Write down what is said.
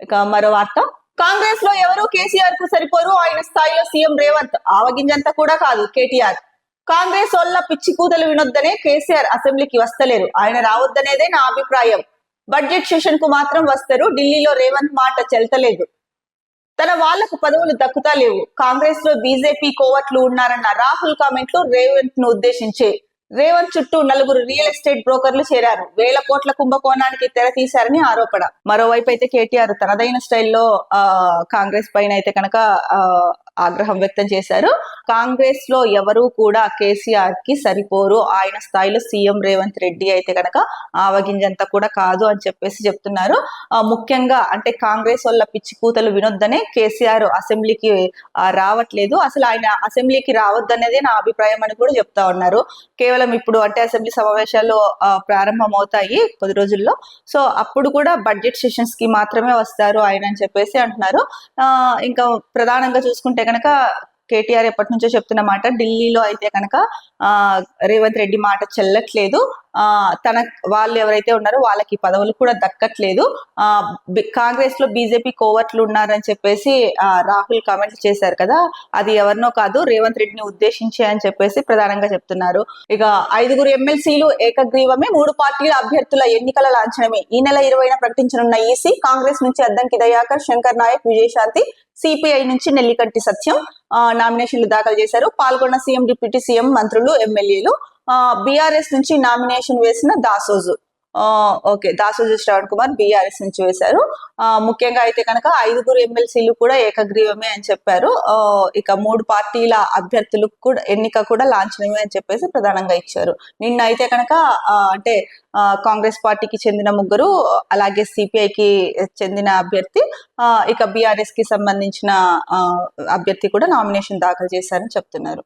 ఇక మరో వార్త. కాంగ్రెస్లో ఎవరు కేసీఆర్కు సరిపోరు? ఆయన స్థాయిలో సీఎం రేవంత్. ఆవగింజంత కూడా కాదు కేటీఆర్. కాంగ్రెస్ వల్ల పిచ్చి కూతలు వినొద్దనే కేసీఆర్ అసెంబ్లీకి వస్తలేరు. ఆయన రావద్దనేదే నా అభిప్రాయం. బడ్జెట్ సెషన్కు మాత్రం వస్తారు. ఢిల్లీలో రేవంత్ మాట చెల్తలేదు. తన వాళ్ళకు పదవులు దక్కుతా లేవు. కాంగ్రెస్లో బీజేపీ కోవట్లు ఉన్నారన్న రాహుల్ కామెంట్లు రేవంత్ను ఉద్దేశించే. రేవంత్ చుట్టూ నలుగురు రియల్ ఎస్టేట్ బ్రోకర్లు చేరారు. వేల కోట్ల కుంభకోణానికి తెర తీశారని ఆరోపణ. మరోవైపు అయితే కేటీఆర్ తనదైన స్టైల్లో ఆ కాంగ్రెస్ పైన అయితే కనుక ఆగ్రహం వ్యక్తం చేశారు. కాంగ్రెస్లో ఎవరు కూడా కేసీఆర్కి సరిపోరు. ఆయన స్థాయిలో సీఎం రేవంత్ రెడ్డి అయితే కనుక ఆవగింజంత కూడా కాదు అని చెప్పేసి చెప్తున్నారు. ఆ, ముఖ్యంగా అంటే కాంగ్రెస్ వల్ల పిచ్చి కూతలు వినొద్దనే కేసీఆర్ అసెంబ్లీకి రావట్లేదు. అసలు ఆయన అసెంబ్లీకి రావద్దనేదే నా అభిప్రాయం అని కూడా చెప్తా ఉన్నారు. కేవలం ఇప్పుడు అంటే అసెంబ్లీ సమావేశాలు ఆ, ప్రారంభం అవుతాయి కొద్ది రోజుల్లో. సో అప్పుడు కూడా బడ్జెట్ సెషన్స్కి మాత్రమే వస్తారు ఆయన అని చెప్పేసి అంటున్నారు. ఆ, ఇంకా ప్రధానంగా చూసుకుంటే కనుక కేటీఆర్ ఎప్పటి నుంచో చెప్తున్న మాట ఢిల్లీలో అయితే కనుక ఆ రేవంత్ రెడ్డి మాట చెల్లట్లేదు. ఆ తన వాళ్ళు ఎవరైతే ఉన్నారో వాళ్ళకి పదవులు కూడా దక్కట్లేదు. ఆ కాంగ్రెస్లో బీజేపీ కోవట్లు ఉన్నారని చెప్పేసి రాహుల్ కామెంట్ చేశారు కదా అది ఎవరినో కాదు రేవంత్ రెడ్డిని ఉద్దేశించి అని చెప్పేసి ప్రధానంగా చెప్తున్నారు. ఇక ఐదుగురు ఎమ్మెల్సీలు ఏకగ్రీవమే మూడు పార్టీల అభ్యర్థుల ఎన్నికల లాంఛనమే. ఈ నెల ఇరవైన ప్రకటించనున్న ఈసీ కాంగ్రెస్ నుంచి అద్దంకి దయాకర్ శంకర్ నాయక్ విజయశాంతి సిపిఐ నుంచి నెల్లికంటి సత్యం ఆ, నామినేషన్లు దాఖలు చేశారు. పాల్గొన్న సీఎం డిప్యూటీ సీఎం మంత్రులు ఎమ్మెల్యేలు. బీఆర్ఎస్ నుంచి నామినేషన్ వేసిన దాసోజు. ఓకే దాసోజి శ్రవణ్ కుమార్ బీఆర్ఎస్ నుంచి వేశారు. ఆ, ముఖ్యంగా అయితే కనుక ఐదుగురు ఎమ్మెల్సీలు కూడా ఏకగ్రీవమే అని చెప్పారు. ఇక మూడు పార్టీల అభ్యర్థులు కూడా ఎన్నిక కూడా లాంఛనమే అని చెప్పేసి ప్రధానంగా ఇచ్చారు. నిన్న అయితే కనుక అంటే ఆ, కాంగ్రెస్ పార్టీకి చెందిన ముగ్గురు అలాగే సిపిఐకి చెందిన అభ్యర్థి ఆ, ఇక బీఆర్ఎస్కి సంబంధించిన అభ్యర్థి కూడా నామినేషన్ దాఖలు చేశారని చెప్తున్నారు.